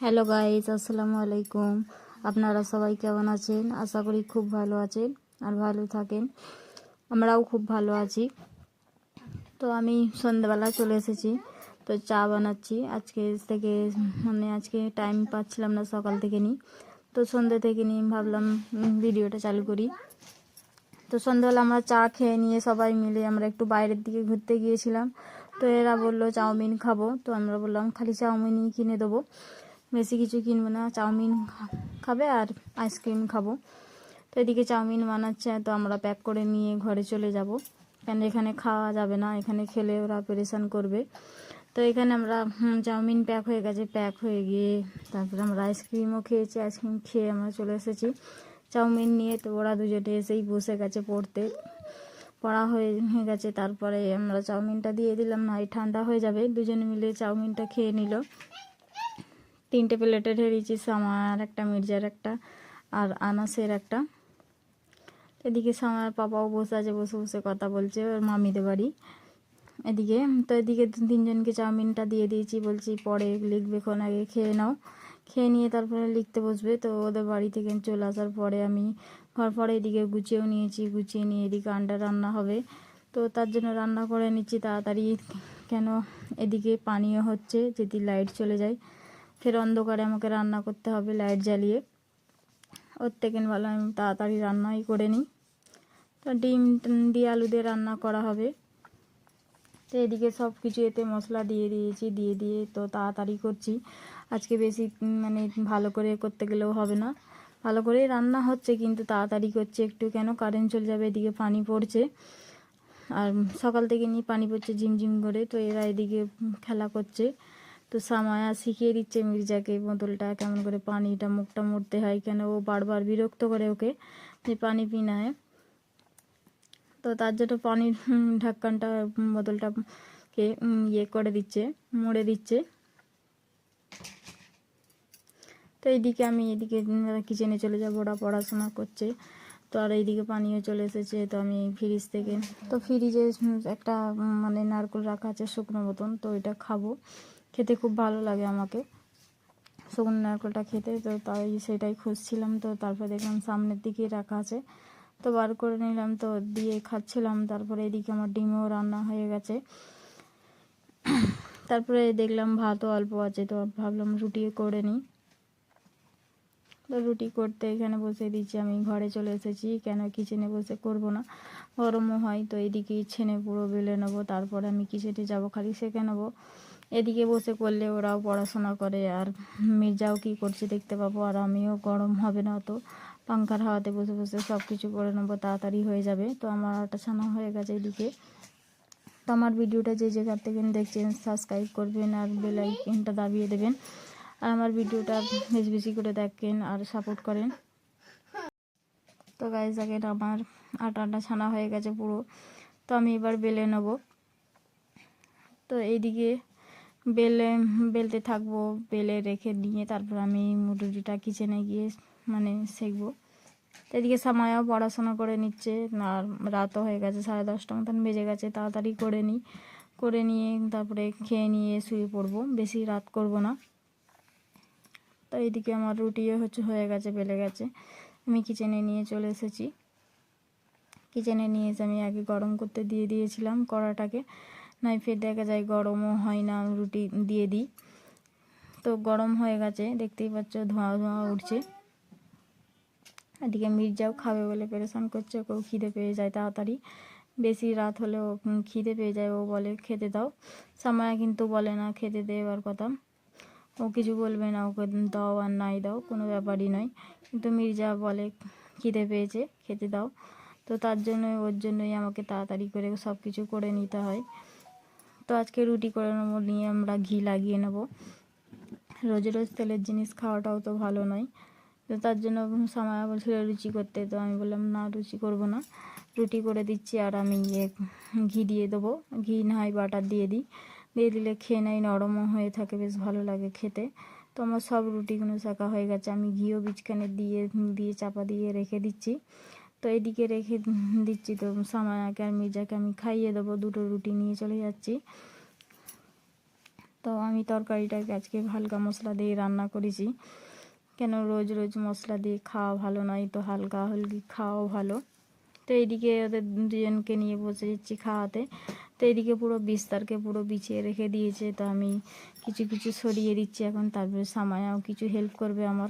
Hello guys আসসালামু আলাইকুম আপনারা সবাই কেমন আছেন? আশা করি খুব ভালো আছেন আর ভালো থাকেন। আমরাও খুব ভালো আছি। তো আমি সন্ধ্যাবেলা চলে এসেছি। তো চা বানাচ্ছি। আজকে থেকে মানে আজকে টাইম পাচ্ছিলাম না সকাল থেকে নিই তো সন্ধ্যে থেকে নিয়ে ভাবলাম ভিডিওটা চালু করি। তো সন্ধ্যাবেলা আমরা চা খেয়ে নিয়ে সবাই মিলে আমরা একটু বাইরের দিকে ঘুরতে গিয়েছিলাম। তো এরা বলল, চাউমিন খাব। তো আমরা বললাম, খালি চাউমিনই কিনে দেবো। বেশি কিছু কিনবো না, চাউমিন খাবে আর আইসক্রিম খাব। তো এদিকে চাউমিন বানাচ্ছে, তো আমরা প্যাক করে নিয়ে ঘরে চলে যাব। কেন এখানে খাওয়া যাবে না, এখানে খেলে ওরা অপারেশান করবে। তো এখানে আমরা চাউমিন প্যাক হয়ে গেছে, প্যাক হয়ে গিয়ে তারপরে আমরা আইসক্রিমও খেয়েছি, আইসক্রিম খেয়ে আমরা চলে এসেছি। চাউমিন নিয়ে তো ওরা দুজনে এসেই বসে গেছে পড়তে। পড়া হয়ে গেছে, তারপরে আমরা চাউমিনটা দিয়ে দিলাম, না এই ঠান্ডা হয়ে যাবে। দুজনে মিলে চাউমিনটা খেয়ে নিল। তিনটে প্লেটে ঢেড়েছি সামার একটা মির্জার একটা আর আনাসের একটা। এদিকে সামার পাপাও বসে আছে, বসে বসে কথা বলছে, ওর মামিদের বাড়ি। এদিকে, তো এদিকে তিনজনকে চাউমিনটা দিয়ে দিয়েছি, বলছি পরে লিখবে কোন আগে, খেয়ে নাও। খেয়ে নিয়ে তারপরে লিখতে বসবে, তো ওদের বাড়ি থেকে চলে আসার পরে আমি ঘর পরে এদিকে গুছিয়েও নিয়েছি, গুছিয়ে নিয়ে এদিকে আন্ডা রান্না হবে। তো তার জন্য রান্না করে নিচ্ছি, তাড়াতাড়ি। কেন? এদিকে পানীয় হচ্ছে যদি লাইট চলে যায়। ফের অন্ধকারে আমাকে রান্না করতে হবে লাইট জ্বালিয়ে। ওর থেকে ভালো আমি তাড়াতাড়ি রান্নাই করে নিই। তো ডিম দিয়ে আলু দিয়ে রান্না করা হবে। তো এদিকে সব কিছু এতে মশলা দিয়ে দিয়েছি, দিয়ে দিয়ে তো তাড়াতাড়ি করছি। আজকে বেশি মানে ভালো করে করতে গেলেও হবে না। ভালো করেই রান্না হচ্ছে, কিন্তু তাড়াতাড়ি করছে একটু কেন? কারেন্ট চলে যাবে, এদিকে পানি পড়ছে। আর সকাল থেকে নিয়ে পানি পড়ছে ঝিমঝিম করে, তো এরা এদিকে খেলা করছে। তো সামায়া শিখিয়ে দিচ্ছে মির্জাকে বোতলটা, কেমন করে পানিটা, মুখটা মরতে হয় কেন? ও বারবার বিরক্ত করে ওকে যে পানি পিনায়। তো তার জন্য পানির ঢাক্কানটা বোতলটাকে ইয়ে করে দিচ্ছে, মুড়ে দিচ্ছে। তো এইদিকে আমি এদিকে কিচেনে চলে যাব, ওরা পড়াশোনা করছে। তো আর এইদিকে পানিও চলে এসেছে, তো আমি ফ্রিজ থেকে, তো ফ্রিজে একটা মানে নারকেল রাখা আছে, শুকনো মতন তো এটা খাব। খেতে খুব ভালো লাগে আমাকে। শুকনো নারকেলটা খেতে, তো তাই সেটাই খুঁজছিলাম, তো তারপরে দেখলাম সামনের দিকেই রাখা আছে। তো বার করে নিলাম, তো দিয়ে খাচ্ছিলাম, তারপরে এদিকে আমার ডিমও রান্না হয়ে গেছে। তারপরে দেখলাম ভাতও অল্প আছে, তো ভাবলাম রুটি করে নিই। তো রুটি করতে এখানে বসে দিচ্ছি আমি ঘরে চলে এসেছি, কেন কিচেনে বসে করব না? গরমও হয়, তো এদিকে ছেনে পুরো বেলে নেব, তারপরে আমি কিচেনে যাব, খালি সেঁকে নেব। এদিকে বসে করলে ওরাও পড়াশোনা করে আর মির্জাও কি করছে দেখতে পাবো আর আমিও গরম হবে না তো। পাঙ্খার হাওয়াতে বসে বসে সব কিছু করে নেব, তাড়াতাড়ি হয়ে যাবে। তো আমার আটা ছানা হয়ে গেছে এদিকে। তো আমার ভিডিওটা যে যেখান থেকে দেখছেন সাবস্ক্রাইব করবেন আর বেল দাবিয়ে দেবেন। আর আমার ভিডিওটা বেশি বেশি করে দেখেন আর সাপোর্ট করেন। তো গাইজ আগে আমার আটাটা ছানা হয়ে গেছে পুরো। তো আমি এবার বেলে নেব। তো এইদিকে বেলে, বেলতে থাকব, বেলে রেখে নিয়ে তারপর আমি রুটিটা কিচেনে গিয়ে মানে তো এদিকে সামায়াও পড়াশোনা করে নিচ্ছে, আর রাতও হয়ে গেছে সাড়ে দশটা মতন বেজে গেছে, তাড়াতাড়ি করে নিই। করে নিয়ে তারপরে খেয়ে নিয়ে শুয়ে পড়ব, বেশি রাত করব না। তো এইদিকে আমার রুটিও হচ্ছে হয়ে গেছে, বেলে গেছে। আমি কিচেনে নিয়ে চলে এসেছি। কিচেনে নিয়ে এসে আমি আগে গরম করতে দিয়ে দিয়েছিলাম কড়াটাকে। নাই, ফের দেখা যায় গরমও হয় না রুটি দিয়ে দিই। তো গরম হয়ে গেছে, দেখতেই পাচ্ছ ধোঁয়া ধোঁয়া উঠছে। এদিকে মির্জাও খাবে বলে পেরেশান করছে, ওকেও খিদে পেয়ে যায় তাড়াতাড়ি। বেশি রাত হলেও খিদে পেয়ে যায়, ও বলে খেতে দাও। সামায়া কিন্তু বলে না, খেতে দেওয়ার কথা। ও কিছু বলবে না, ওকে দাও আর নাই দাও, কোনো ব্যাপারই নয়। কিন্তু মির্জা বলে, খিদে পেয়েছে, খেতে দাও। তো তার জন্য ওর জন্যই আমাকে তাড়াতাড়ি করে সব কিছু করে নিতে হয়। তো আজকে রুটি করে নেব, নিয়ে আমরা ঘি লাগিয়ে নেব। রোজ রোজ তেলের জিনিস খাওয়াটাও তো ভালো নয়। তো তার জন্য সামায়া বলছিল রুচি করতে, তো আমি বললাম, না, রুচি করব না। রুটি করে দিচ্ছি আর আমি ইয়ে ঘি দিয়ে দেবো। ঘি না হয় বাটার দিয়ে দিই। দিয়ে দিলে খেয়ে নেয়, নরমও হয়ে থাকে, বেশ ভালো লাগে খেতে। তো আমার সব রুটিগুলো শাঁকা হয়ে গেছে। আমি ঘিও বীজখানে দিয়ে দিয়ে চাপা দিয়ে রেখে দিচ্ছি। তো এদিকে রেখে দিচ্ছি তো সামায়াকে আর মির্জাকে আমি খাইয়ে দেবো, দুটো রুটি নিয়ে চলে যাচ্ছি। তো আমি তরকারিটাকে আজকে হালকা মশলা দিয়ে রান্না করেছি। কেন রোজ রোজ মশলা দিয়ে খাওয়া ভালো নয়, তো হালকা হালকি খাওয়াও ভালো। তো এইদিকে ওদের দুজনকে নিয়ে বসে যাচ্ছি খাওয়াতে। তো এইদিকে পুরো বিস্তারকে পুরো বিছিয়ে রেখে দিয়েছে, তো আমি কিছু কিছু সরিয়ে দিচ্ছি এখন, তারপরে সামায়াও কিছু হেল্প করবে আমার।